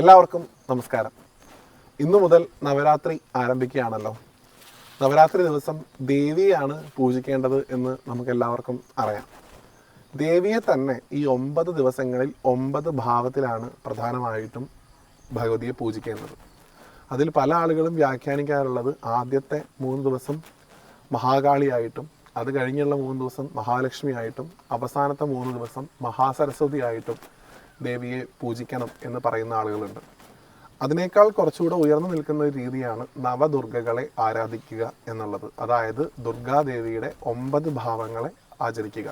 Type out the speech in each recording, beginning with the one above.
എല്ലാവർക്കും നമസ്കാരം. ഇന്നു മുതൽ നവരാത്രി ആരംഭിക്കുകയാണല്ലോ. നവരാത്രി ദിവസം ദേവിയാണ് പൂജിക്കേണ്ടത് എന്ന് നമുക്ക് എല്ലാവർക്കും അറിയാം. ദേവിയെ തന്നെ ഈ ഒമ്പത് ദിവസങ്ങളിൽ ഒമ്പത് ഭാവത്തിലാണ് പ്രധാനമായിട്ടും ഭഗവതിയെ പൂജിക്കേണ്ടത്. അതിൽ പല ആളുകളും വ്യാഖ്യാനിക്കാറുള്ളത് ആദ്യത്തെ മൂന്ന് ദിവസം മഹാകാളിയായിട്ടും അത് കഴിഞ്ഞുള്ള മൂന്ന് ദിവസം മഹാലക്ഷ്മിയായിട്ടും അവസാനത്തെ മൂന്ന് ദിവസം മഹാസരസ്വതി ആയിട്ടും ദേവിയെ പൂജിക്കണം എന്ന് പറയുന്ന ആളുകളുണ്ട്. അതിനേക്കാൾ കുറച്ചുകൂടെ ഉയർന്നു നിൽക്കുന്ന രീതിയാണ് നവദുർഗകളെ ആരാധിക്കുക എന്നുള്ളത്. അതായത് ദുർഗാദേവിയുടെ ഒമ്പത് ഭാവങ്ങളെ ആചരിക്കുക.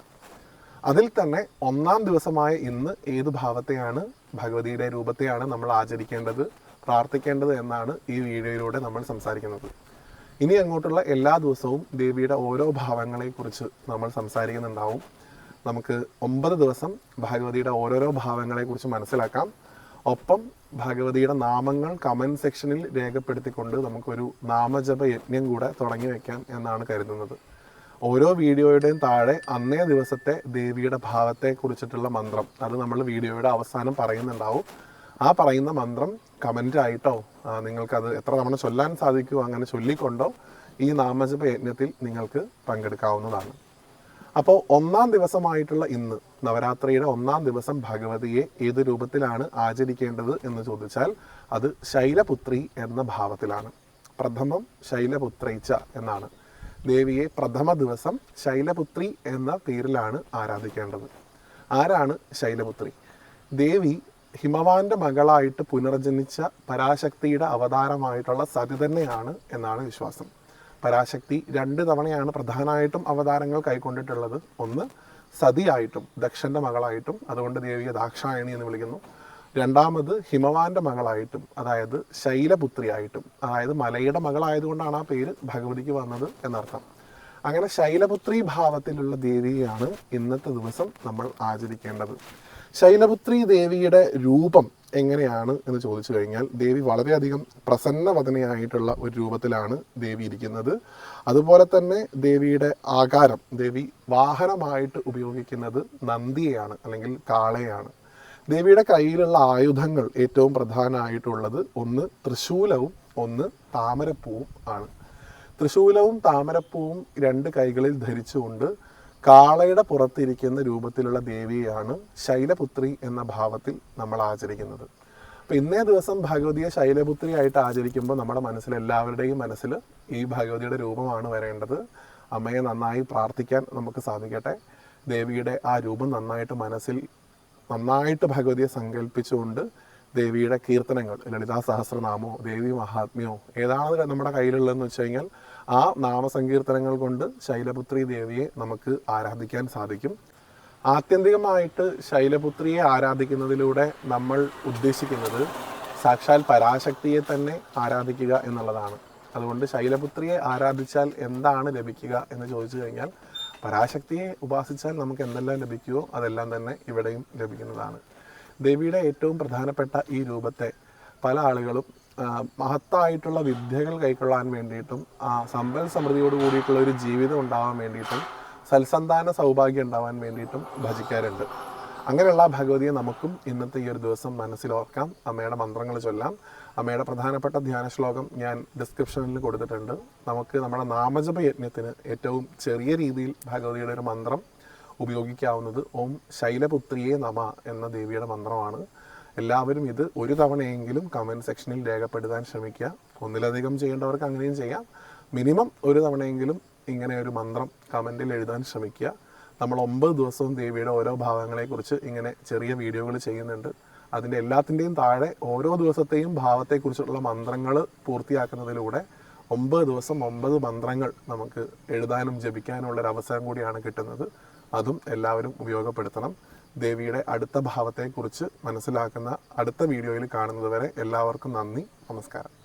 അതിൽ തന്നെ ഒന്നാം ദിവസമായ ഇന്ന് ഏത് ഭാവത്തെയാണ് ഭഗവതിയുടെ രൂപത്തെയാണ് നമ്മൾ ആചരിക്കേണ്ടത് പ്രാർത്ഥിക്കേണ്ടത് എന്നാണ് ഈ വീഡിയോയിലൂടെ നമ്മൾ സംസാരിക്കുന്നത്. ഇനി അങ്ങോട്ടുള്ള എല്ലാ ദിവസവും ദേവിയുടെ ഓരോ ഭാവങ്ങളെക്കുറിച്ച് നമ്മൾ സംസാരിക്കുന്നുണ്ടാവും. നമുക്ക് ഒമ്പത് ദിവസം ഭഗവതിയുടെ ഓരോരോ ഭാവങ്ങളെക്കുറിച്ച് മനസ്സിലാക്കാം. ഒപ്പം ഭഗവതിയുടെ നാമങ്ങൾ കമന്റ് സെക്ഷനിൽ രേഖപ്പെടുത്തിക്കൊണ്ട് നമുക്കൊരു നാമജപ യജ്ഞം കൂടെ തുടങ്ങി വയ്ക്കാം എന്നാണ് കരുതുന്നത്. ഓരോ വീഡിയോയുടെയും താഴെ അന്നേ ദിവസത്തെ ദേവിയുടെ ഭാവത്തെ കുറിച്ചിട്ടുള്ള മന്ത്രം. അത് നമ്മൾ വീഡിയോയുടെ അവസാനം പറയുന്നുണ്ടാവും. ആ പറയുന്ന മന്ത്രം നിങ്ങൾക്ക് നിങ്ങൾക്കത് എത്ര തവണ ചൊല്ലാൻ സാധിക്കുമോ അങ്ങനെ ചൊല്ലിക്കൊണ്ടോ ഈ നാമജപ യജ്ഞത്തിൽ നിങ്ങൾക്ക് പങ്കെടുക്കാവുന്നതാണ്. അപ്പോൾ ഒന്നാം ദിവസമായിട്ടുള്ള ഇന്ന് നവരാത്രിയുടെ ഒന്നാം ദിവസം ഭഗവതിയെ ഏത് രൂപത്തിലാണ് ആചരിക്കേണ്ടത് എന്ന് ചോദിച്ചാൽ അത് ശൈലപുത്രി എന്ന ഭാവത്തിലാണ്. പ്രഥമം ശൈലപുത്രിച്ച എന്നാണ്. ദേവിയെ പ്രഥമ ദിവസം ശൈലപുത്രി എന്ന പേരിലാണ് ആരാധിക്കേണ്ടത്. ആരാണ് ശൈലപുത്രി? ദേവി ഹിമവാന്റെ മകളായിട്ട് പുനർജനിച്ച പരാശക്തിയുടെ അവതാരമായിട്ടുള്ള സതി തന്നെയാണ് എന്നാണ് വിശ്വാസം. പരാശക്തി രണ്ട് തവണയാണ് പ്രധാനമായിട്ടും അവതാരങ്ങൾ കൈക്കൊണ്ടിട്ടുള്ളത്. ഒന്ന് സതിയായിട്ടും ദക്ഷന്റെ മകളായിട്ടും അതുകൊണ്ട് ദേവിയെ ദാക്ഷായണി എന്ന് വിളിക്കുന്നു. രണ്ടാമത് ഹിമവാന്റെ മകളായിട്ടും അതായത് ശൈലപുത്രിയായിട്ടും അതായത് മലയുടെ മകളായതുകൊണ്ടാണ് ആ പേര് ഭഗവതിക്ക് വന്നത് എന്നർത്ഥം. അങ്ങനെ ശൈലപുത്രി ഭാവത്തിലുള്ള ദേവിയെയാണ് ഇന്നത്തെ ദിവസം നമ്മൾ ആചരിക്കേണ്ടത്. ശൈലപുത്രി ദേവിയുടെ രൂപം എങ്ങനെയാണ് എന്ന് ചോദിച്ചു കഴിഞ്ഞാൽ ദേവി വളരെയധികം പ്രസന്നവദനയായിട്ടുള്ള ഒരു രൂപത്തിലാണ് ദേവി ഇരിക്കുന്നത്. അതുപോലെ തന്നെ ദേവിയുടെ ആകാരം ദേവി വാഹനമായിട്ട് ഉപയോഗിക്കുന്നത് നന്ദിയെയാണ് അല്ലെങ്കിൽ കാളയാണ് ദേവിയുടെ കയ്യിലുള്ള ആയുധങ്ങൾ ഏറ്റവും പ്രധാനമായിട്ടുള്ളത് ഒന്ന് തൃശൂലവും ഒന്ന് താമരപ്പൂവും ആണ്. തൃശൂലവും താമരപ്പൂവും രണ്ട് കൈകളിൽ ധരിച്ചുകൊണ്ട് കാളയുടെ പുറത്തിരിക്കുന്ന രൂപത്തിലുള്ള ദേവിയാണ് ശൈലപുത്രി എന്ന ഭാവത്തിൽ നമ്മൾ ആചരിക്കുന്നത്. അപ്പം ഇന്നേ ദിവസം ഭഗവതിയെ ശൈലപുത്രി ആയിട്ട് ആചരിക്കുമ്പോൾ നമ്മുടെ മനസ്സിൽ എല്ലാവരുടെയും മനസ്സിൽ ഈ ഭഗവതിയുടെ രൂപമാണ് വരേണ്ടത്. അമ്മയെ നന്നായി പ്രാർത്ഥിക്കാൻ നമുക്ക് സാധിക്കട്ടെ. ദേവിയുടെ ആ രൂപം നന്നായിട്ട് മനസ്സിൽ നന്നായിട്ട് ഭഗവതിയെ സങ്കല്പിച്ചുകൊണ്ട് ദേവിയുടെ കീർത്തനങ്ങൾ ലളിതാ സഹസ്രനാമോ ദേവി മഹാത്മ്യോ ഏതാണ് നമ്മുടെ കയ്യിലുള്ളതെന്ന് വെച്ച് കഴിഞ്ഞാൽ ആ നാമസങ്കീർത്തനങ്ങൾ കൊണ്ട് ശൈലപുത്രി ദേവിയെ നമുക്ക് ആരാധിക്കാൻ സാധിക്കും. ആത്യന്തികമായിട്ട് ശൈലപുത്രിയെ ആരാധിക്കുന്നതിലൂടെ നമ്മൾ ഉദ്ദേശിക്കുന്നത് സാക്ഷാൽ പരാശക്തിയെ തന്നെ ആരാധിക്കുക എന്നുള്ളതാണ്. അതുകൊണ്ട് ശൈലപുത്രിയെ ആരാധിച്ചാൽ എന്താണ് ലഭിക്കുക എന്ന് ചോദിച്ചു കഴിഞ്ഞാൽ പരാശക്തിയെ ഉപാസിച്ചാൽ നമുക്ക് എന്തെല്ലാം ലഭിക്കുമോ അതെല്ലാം തന്നെ ഇവിടെയും ലഭിക്കുന്നതാണ്. ദേവിയുടെ ഏറ്റവും പ്രധാനപ്പെട്ട ഈ രൂപത്തെ പല ആളുകളും മഹത്തായിട്ടുള്ള വിദ്യകൾ കൈക്കൊള്ളാൻ വേണ്ടിയിട്ടും ആ, സമ്പൽ സമൃദ്ധിയോട് കൂടിയിട്ടുള്ള ഒരു ജീവിതം ഉണ്ടാവാൻ വേണ്ടിയിട്ടും സൽസന്താന സൗഭാഗ്യം ഉണ്ടാവാൻ വേണ്ടിയിട്ടും ഭജിക്കാറുണ്ട്. അങ്ങനെയുള്ള ഭഗവതിയെ നമുക്കും ഇന്നത്തെ ഈ ഒരു ദിവസം മനസ്സിലോർക്കാം. അമ്മയുടെ മന്ത്രങ്ങൾ ചൊല്ലാം. അമ്മയുടെ പ്രധാനപ്പെട്ട ധ്യാന ശ്ലോകം ഞാൻ ഡിസ്ക്രിപ്ഷനിൽ കൊടുത്തിട്ടുണ്ട്. നമുക്ക് നമ്മുടെ നാമജപ യജ്ഞത്തിന് ഏറ്റവും ചെറിയ രീതിയിൽ ഭഗവതിയുടെ ഒരു മന്ത്രം ഉപയോഗിക്കാവുന്നത് ഓം ശൈലപുത്രിയെ നമ എന്ന ദേവിയുടെ മന്ത്രമാണ്. എല്ലാവരും ഇത് ഒരു തവണയെങ്കിലും കമന്റ് സെക്ഷനിൽ രേഖപ്പെടുത്താൻ ശ്രമിക്കുക. ഒന്നിലധികം ചെയ്യേണ്ടവർക്ക് അങ്ങനെയും ചെയ്യാം. മിനിമം ഒരു തവണയെങ്കിലും ഇങ്ങനെ ഒരു മന്ത്രം കമന്റിൽ എഴുതാൻ ശ്രമിക്കുക. നമ്മൾ ഒമ്പത് ദിവസവും ദേവിയുടെ ഓരോ ഭാവങ്ങളെക്കുറിച്ച് ഇങ്ങനെ ചെറിയ വീഡിയോകൾ ചെയ്യുന്നുണ്ട്. അതിന്റെ എല്ലാത്തിന്റെയും താഴെ ഓരോ ദിവസത്തെയും ഭാവത്തെക്കുറിച്ചുള്ള മന്ത്രങ്ങൾ പൂർത്തിയാക്കുന്നതിലൂടെ ഒമ്പത് ദിവസം ഒമ്പത് മന്ത്രങ്ങൾ നമുക്ക് എഴുതാനും ജപിക്കാനുമുള്ള അവസരം കൂടിയാണ് കിട്ടുന്നത്. അതും എല്ലാവരും ഉപയോഗപ്പെടുത്തണം. ദേവിയുടെ അടുത്ത ഭാവത്തെക്കുറിച്ച് മനസ്സിലാക്കുന്ന അടുത്ത വീഡിയോയിൽ കാണുന്നതുവരെ എല്ലാവർക്കും നന്ദി. നമസ്കാരം.